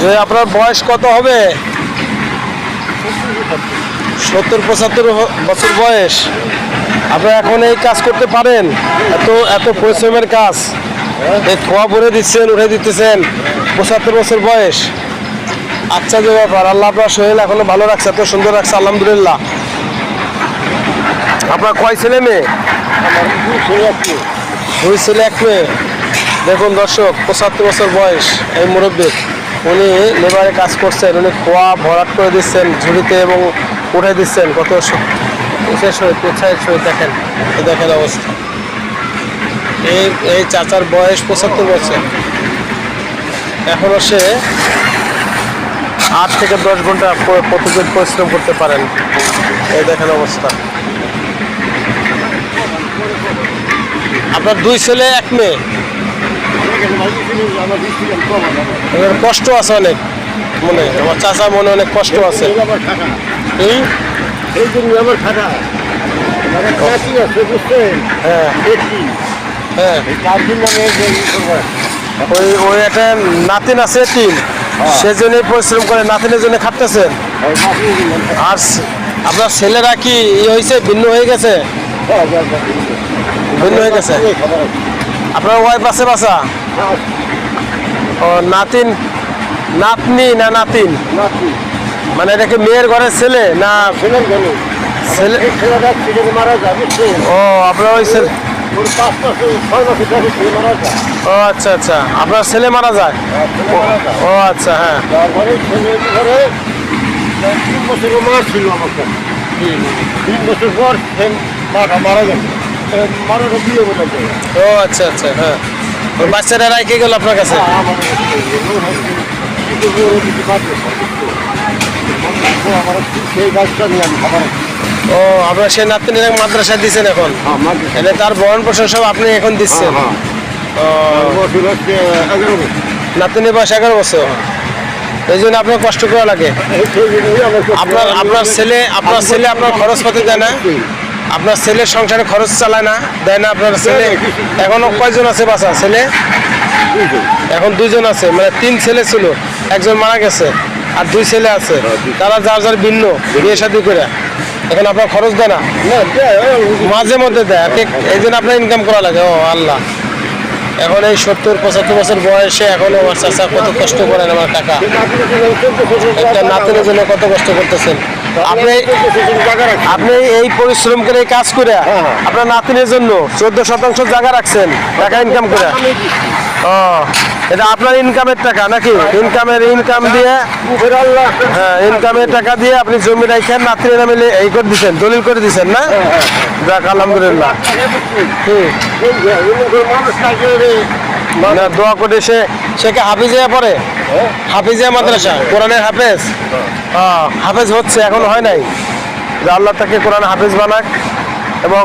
যে আপনার বয়স কত হবে? সত্তর, পঁচাত্তর বছর বয়স। আপনি এখন এই কাজ করতে পারেন? এত এত পরিশ্রমের কাজ। খোয়া ভরে দিচ্ছেন উঠে দিতেছেন। পঁচাত্তর বছর বয়স। আচ্ছা যে ব্যাপার, আল্লাহ আপনার শরীর এখনও ভালো রাখছে, এত সুন্দর রাখছে, আলহামদুলিল্লাহ। আপনার কয় ছেলে মেয়ে? দুই ছেলে, এক মেয়ে। দেখুন দর্শক, পঁচাত্তর বছর বয়স এই মুরব্বী। উনি লেবারে কাজ করছেন, উনি খোয়া ভরাট করে দিচ্ছেন, ঝুড়িতে এবং উঠে দিচ্ছেন। কত বিশেষ সহিত দেখেন দেখেন অবস্থা। এই এই চাচার বয়স পঁচাত্তর বছর। এখনও সে আট থেকে দশ ঘণ্টা প্রতিদিন পরিশ্রম করতে পারেন। এই দেখেন অবস্থা। আপনার দুই ছেলে এক মেয়ে? কষ্ট আছে অনেক মনে আমার চাচা মনে অনেক কষ্ট আছে? এই? জন্য আমার খাটা হ্যাঁ। হ্যাঁ। ওই ওই একটা নাতিন আছে তিন সেজন্যই পরিশ্রম করে নাতিনের জন্য খাটতেছেন। আর আপনার ছেলেরা কি ই হয়েছে ভিন্ন হয়ে গেছে। ভিন্ন হয়ে গেছে। আপনার ওয়াইফ আছে বাসা ও, নাতিন নাতনি না নাতিন নাতি। মানে এটা কি মেয়ের ঘরের ছেলে না। ছেলে? ও, আপনার ওই ছেলে। ও আচ্ছা আচ্ছা আপনার ছেলে মারা যায়। ও আচ্ছা হ্যাঁ তিন বছরের মা ছিল আমার কাছে। তিন বছর পর সে মাটা মারা গেছে। মারাটা বিয়ে বলে ও আচ্ছা আচ্ছা হ্যাঁ। বাচ্চাটা রাইকে গেল আপনার কাছে? খাবার ও আপনার সেই নাতনির মাদ্রাসা দিচ্ছেন এখন? এনে তার বরণ পোষণ সব আপনি এখন দিচ্ছেন? নাতনির বয়স এগারো বছর? এই জন্য আপনার কষ্ট করা লাগে। আপনার আপনার ছেলে আপনার ছেলে আপনার খরচপাতি দেয় না। আপনার ছেলের সংসারে খরচ চালায় না, দেয় না আপনার ছেলে। এখনও কয়জন আছে বাসা? ছেলে? এখন দুজন আছে মানে তিন ছেলে ছিল, একজন মারা গেছে, আর দুই ছেলে আছে। তারা যার যার ভিন্ন, বিয়ে শাদী করে। এখন আপনার খরচ দেয় না। মাঝে মধ্যে দেয় এই জন্য আপনার ইনকাম করা লাগে। ও আল্লাহ। এখন এই সত্তর, পঁচাত্তর বছর বয়সে এখনও আমার চাষা কত কষ্ট করেন আমার টাকা সে নাতির জন্য একটা কত কষ্ট করতেছেন। আপনি এই পরিশ্রম করে এই কাজ করে। আপনার নাতিনের জন্য চোদ্দ শতাংশ জায়গা রাখছেন, টাকা ইনকাম করে। ও। এটা আপনার ইনকামের টাকা নাকি? ইনকামের ইনকাম দিয়ে হ্যাঁ ইনকামের টাকা দিয়ে আপনি জমি রাখেন নাতিনের নামে লে- এই করে দিচ্ছেন দলিল করে দিচ্ছেন না? যাক, আলহামদুলিল্লাহ। না, দোয়া করে সে সে কি হাফিজিয়া পড়ে? হাফিজিয়া মাদ্রাসা, কোরআনের হাফেজ? হ্যাঁ হাফেজ হচ্ছে, এখন হয় নাই। যে আল্লাহ তাকে কোরআন হাফেজ বানাক এবং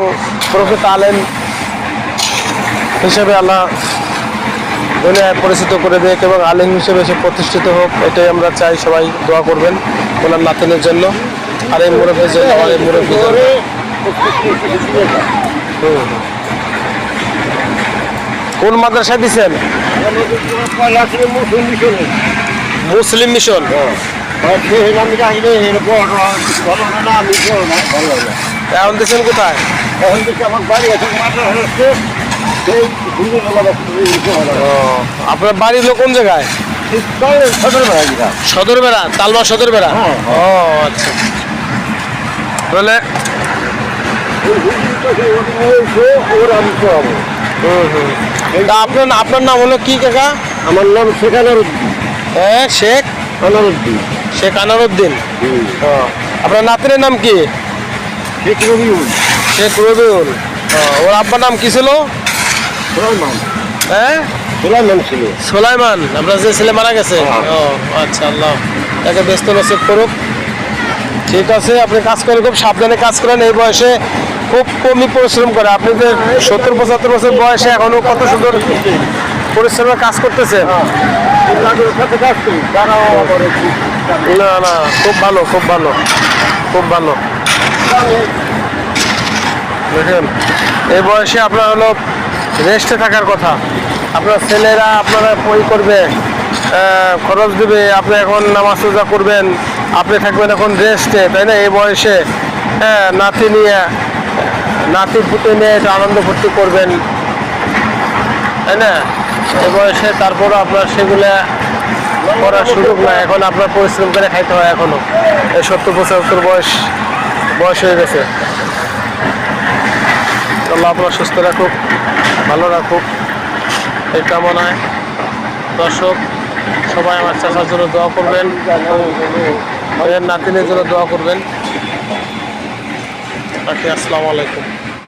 প্রকৃত আলেম হিসেবে আল্লাহ দুনিয়ায় পরিচিত করে দেখ এবং আলেম হিসেবে সে প্রতিষ্ঠিত হোক, এটাই আমরা চাই, সবাই দোয়া করবেন ওনার নাতিনের জন্য। আর এই মুরব্বীর জন্য আমার এই মুরব্বীর জন্য কোন মাদ্রাসায় দিচ্ছেন মুসলিম মিশন। এখন দিচ্ছেন কোথায়? এখন থেকে আমার বাড়ি আছে মাথা আপনার বাড়ির লোক কোন জায়গায়। সদর বেড়া তালমা সদর বেড়া ও আচ্ছা। তাহলে আপনার আপনার নাম হলো কি কাকা? আমার নাম শেখ আনারুদ্দিন। হ্যাঁ শেখ? আনারুদ্দিন। শেখ আনারুদ্দিন? আপনার নাতিনের নাম কি? শেখ রবিউল। শেখ রবিউল। ওর আব্বার নাম কি ছিল? হ্যাঁ? সুলাইমান ছিল। সোলাইমান আপনার যে ছেলে মারা গেছে? হ্যাঁ। ও আচ্ছা আল্লাহ। তাকে ব্যস্ত নসিব করুক। ঠিক আছে আপনি কাজ করেন খুব সাবধানে কাজ করেন। এই বয়সে খুব কমই পরিশ্রম করে। আপনি যে সত্তর পঁচাত্তর বছর বয়সে এখনও কত সুন্দর পরিশ্রমের কাজ করতেছেন তাদের সাথে কাজ করি তারাও আমার না না খুব ভালো খুব ভালো খুব ভালো। দেখেন এই বয়সে আপনার হলো রেস্টে থাকার কথা। আপনার ছেলেরা আপনারা বই করবে খরচ দেবে, আপনি এখন নামাজ রোজা করবেন, আপনি থাকবেন এখন রেস্টে, তাই না? এই বয়সে হ্যাঁ নাতি নিয়ে নাতি পুতে নিয়ে একটু আনন্দ ফুর্তি করবেন, তাই না? এই বয়সে তারপরও আপনার সেগুলো করার সুযোগ নাই। এখন আপনার পরিশ্রম করে খাইতে হয় এখনও এই সত্তর পঁচাত্তর বয়স বয়স হয়ে গেছে। আল্লাহ আপনার সুস্থ রাখুক। ভালো রাখুক। এই কামনায় দর্শক, সবাই আমার চাষার জন্য দোয়া করবেন ভাইয়ের নাতিনের জন্য দোয়া করবেন। বাকি আসসালামু আলাইকুম।